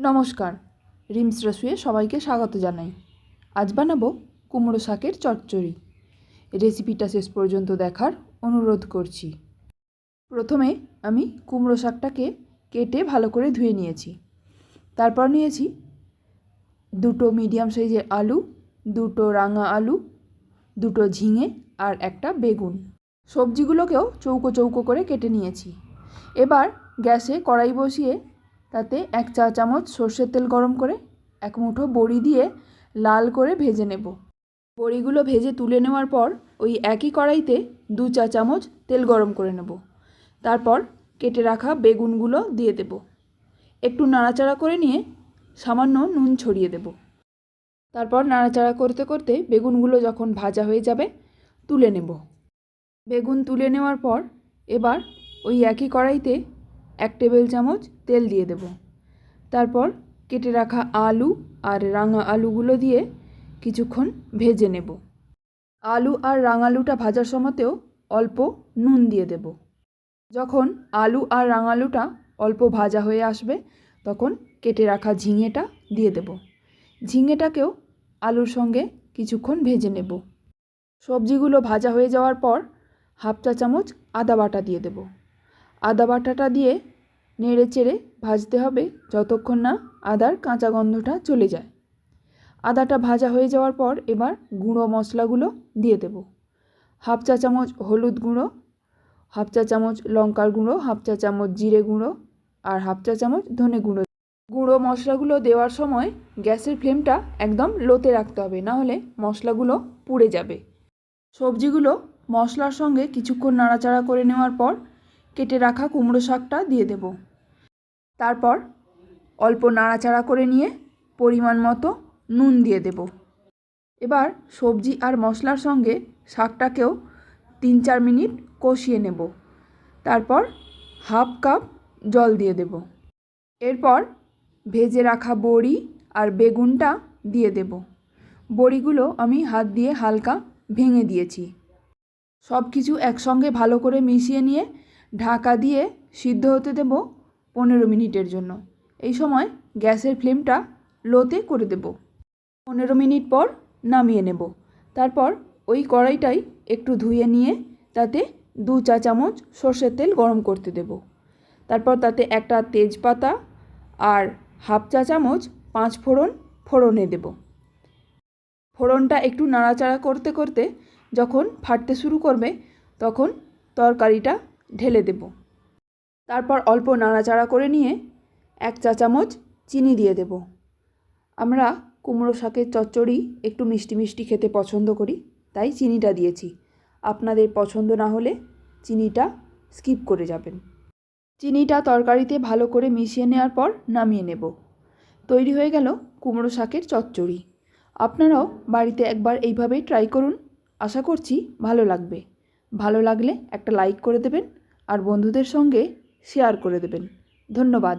নমস্কার, রিমস রসুয়ে সবাইকে স্বাগত জানাই। আজ বানাবো কুমড়ো শাকের চচ্চড়ি। রেসিপিটা শেষ পর্যন্ত দেখার অনুরোধ করছি। প্রথমে আমি কুমড়ো শাকটাকে কেটে ভালো করে ধুয়ে নিয়েছি। তারপর নিয়েছি দুটো মিডিয়াম সাইজের আলু, দুটো রাঙা আলু, দুটো ঝিঙে আর একটা বেগুন। সবজিগুলোকেও চৌকো চৌকো করে কেটে নিয়েছি। এবার গ্যাসে কড়াই বসিয়ে তাতে এক চা চামচ সর্ষের তেল গরম করে, এক মুঠো বড়ি দিয়ে লাল করে ভেজে নেব। বড়িগুলো ভেজে তুলে নেওয়ার পর ওই একই কড়াইতে দু চা চামচ তেল গরম করে নেব। তারপর কেটে রাখা বেগুনগুলো দিয়ে দেব। একটু নাড়াচাড়া করে নিয়ে সামান্য নুন ছড়িয়ে দেব। তারপর নাড়াচাড়া করতে করতে বেগুনগুলো যখন ভাজা হয়ে যাবে, তুলে নেব। বেগুন তুলে নেওয়ার পর এবার ওই একই কড়াইতে এক টেবিল চামচ তেল দিয়ে দেব। তারপর কেটে রাখা আলু আর রাঙা আলুগুলো দিয়ে কিছুক্ষণ ভেজে নেব। আলু আর রাঙালুটা ভাজার সময়তেও অল্প নুন দিয়ে দেব। যখন আলু আর রাঙালুটা অল্প ভাজা হয়ে আসবে, তখন কেটে রাখা ঝিঙেটা দিয়ে দেব। ঝিঙেটাকেও আলুর সঙ্গে কিছুক্ষণ ভেজে নেব। সবজিগুলো ভাজা হয়ে যাওয়ার পর হাফ চা চামচ আদা বাটা দিয়ে দেব। আদা বাটাটা দিয়ে নেড়ে চেড়ে ভাজতে হবে যতক্ষণ না আদার কাঁচা গন্ধটা চলে যায়। আদাটা ভাজা হয়ে যাওয়ার পর এবার গুঁড়ো মশলাগুলো দিয়ে দেব। হাফ চা চামচ হলুদ গুঁড়ো, হাফ চা চামচ লঙ্কার গুঁড়ো, হাফ চা চামচ জিরে গুঁড়ো আর হাফ চা চামচ ধনে গুঁড়ো। গুঁড়ো মশলাগুলো দেওয়ার সময় গ্যাসের ফ্লেমটা একদম লোতে রাখতে হবে, না হলে মশলাগুলো পুড়ে যাবে। সবজিগুলো মশলার সঙ্গে কিছুক্ষণ নাড়াচাড়া করে নেওয়ার পর কেটে রাখা কুমড়ো শাকটা দিয়ে দেব। তারপর অল্প নাড়াচাড়া করে নিয়ে পরিমাণ মতো নুন দিয়ে দেব। এবার সবজি আর মশলার সঙ্গে শাকটাকেও তিন চার মিনিট কষিয়ে নেব। তারপর হাফ কাপ জল দিয়ে দেব। এরপর ভেজে রাখা বড়ি আর বেগুনটা দিয়ে দেব। বড়িগুলো আমি হাত দিয়ে হালকা ভেঙে দিয়েছি। সব কিছু একসঙ্গে ভালো করে মিশিয়ে নিয়ে ঢাকা দিয়ে সিদ্ধ হতে দেব পনেরো মিনিটের জন্য। এই সময় গ্যাসের ফ্লেমটা লোতে করে দেব। পনেরো মিনিট পর নামিয়ে নেব। তারপর ওই কড়াইটাই একটু ধুয়ে নিয়ে তাতে দু চা চামচ সর্ষের তেল গরম করতে দেব। তারপর তাতে একটা তেজপাতা আর হাফ চা চামচ পাঁচ ফোড়ন ফোড়নে দেব। ফোড়নটা একটু নাড়াচাড়া করতে করতে যখন ফাটতে শুরু করবে তখন তরকারিটা ঢেলে দেব। তারপর অল্প নাড়াচাড়া করে নিয়ে এক চা চামচ চিনি দিয়ে দেব। আমরা কুমড়ো শাকের চচ্চড়ি একটু মিষ্টি মিষ্টি খেতে পছন্দ করি, তাই চিনিটা দিয়েছি। আপনাদের পছন্দ না হলে চিনিটা স্কিপ করে যাবেন। চিনিটা তরকারিতে ভালো করে মিশিয়ে নেওয়ার পর নামিয়ে নেব। তৈরি হয়ে গেল কুমড়ো শাকের চচ্চড়ি। আপনারাও বাড়িতে একবার এইভাবেই ট্রাই করুন। আশা করছি ভালো লাগবে। ভালো লাগলে একটা লাইক করে দেবেন। আর বন্ধুদের সঙ্গে শেয়ার করে দেবেন। ধন্যবাদ।